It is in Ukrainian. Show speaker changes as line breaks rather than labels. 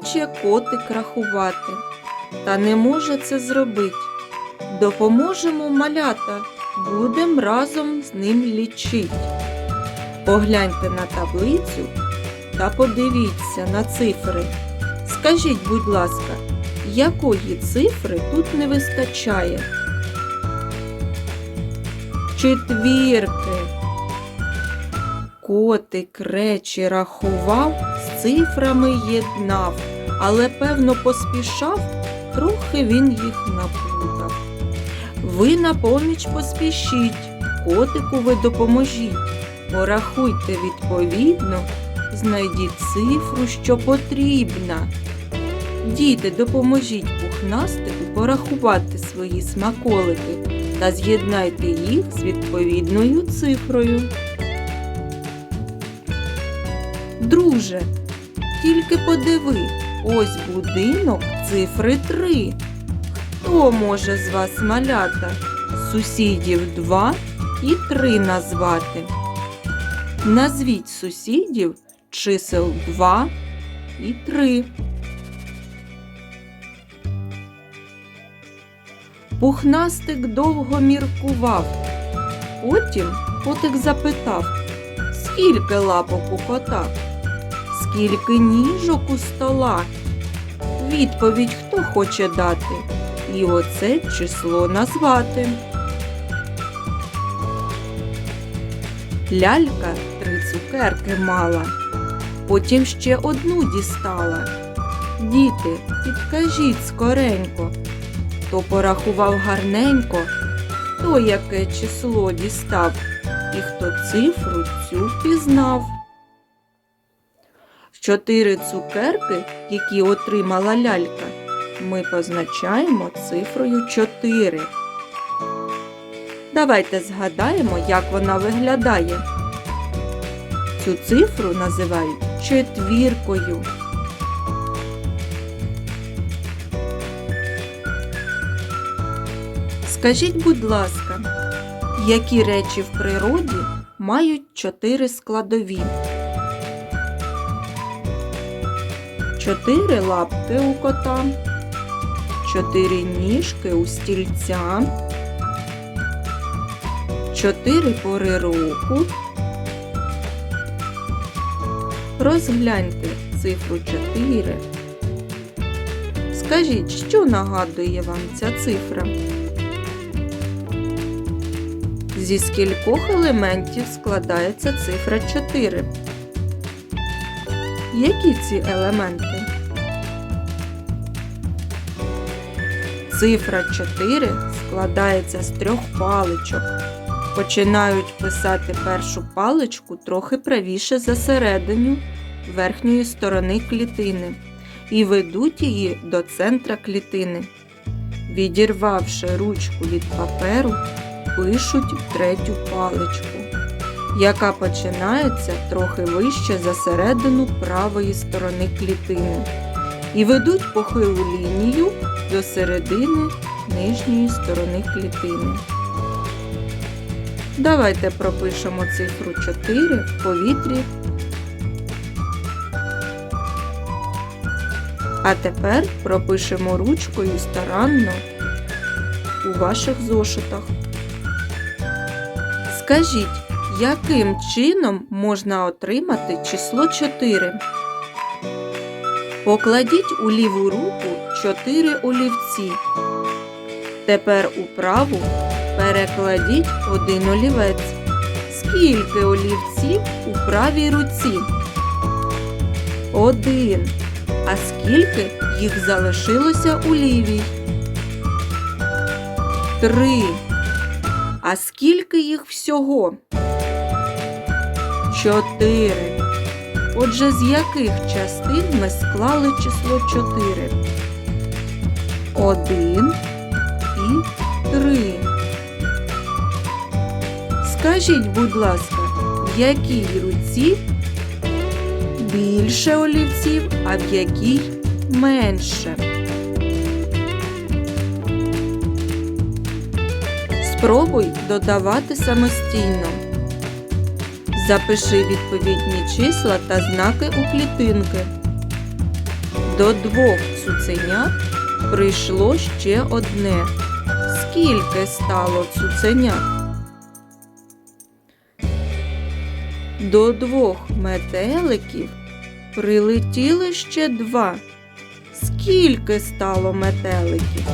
Хоче котик рахувати, та не може це зробити. Допоможемо малята, будем разом з ним лічить. Погляньте на таблицю та подивіться на цифри. Скажіть, будь ласка, якої цифри тут не вистачає? Четвірки. Котик речі рахував, з цифрами єднав, але певно поспішав, трохи він їх наплутав. Ви на поміч поспішіть, котику ви допоможіть, порахуйте відповідно, знайдіть цифру, що потрібна. Діти, допоможіть пухнастику порахувати свої смаколики та з'єднайте їх з відповідною цифрою. Друже, тільки подиви, ось будинок цифри три. Хто може з вас малята? Сусідів два і три назвати. Назвіть сусідів чисел два і три. Пухнастик довго міркував. Потім котик запитав, скільки лапок у кота, скільки ніжок у стола. Відповідь хто хоче дати, і оце число назвати. Лялька три цукерки мала, потім ще одну дістала. Діти, підкажіть скоренько, хто порахував гарненько, хто яке число дістав і хто цифру цю пізнав. Чотири цукерки, які отримала лялька, ми позначаємо цифрою 4. Давайте згадаємо, як вона виглядає. Цю цифру називають четвіркою. Скажіть, будь ласка, які речі в природі мають чотири складові? Чотири лапки у кота, чотири ніжки у стільця, чотири пори року. Розгляньте цифру 4. Скажіть, що нагадує вам ця цифра? Зі скількох елементів складається цифра 4? Які ці елементи? Цифра 4 складається з трьох паличок. Починають писати першу паличку трохи правіше за середину верхньої сторони клітини і ведуть її до центра клітини. Відірвавши ручку від паперу, пишуть третю паличку, яка починається трохи вище за середину правої сторони клітини, і ведуть похилу лінію до середини нижньої сторони клітини. Давайте пропишемо цифру 4 в повітрі. А тепер пропишемо ручкою старанно у ваших зошитах. Скажіть, яким чином можна отримати число 4? Покладіть у ліву руку 4 олівці. Тепер у праву перекладіть один олівець. Скільки олівців у правій руці? Один. А скільки їх залишилося у лівій? Три. А скільки їх всього? Чотири. Отже, з яких частин ми склали число 4? Один і три. Скажіть, будь ласка, в якій руці більше олівців, а в якій менше? Спробуй додавати самостійно. Запиши відповідні числа та знаки у клітинки. До двох цуценят прийшло ще одне. Скільки стало цуценят? До двох метеликів прилетіли ще два. Скільки стало метеликів?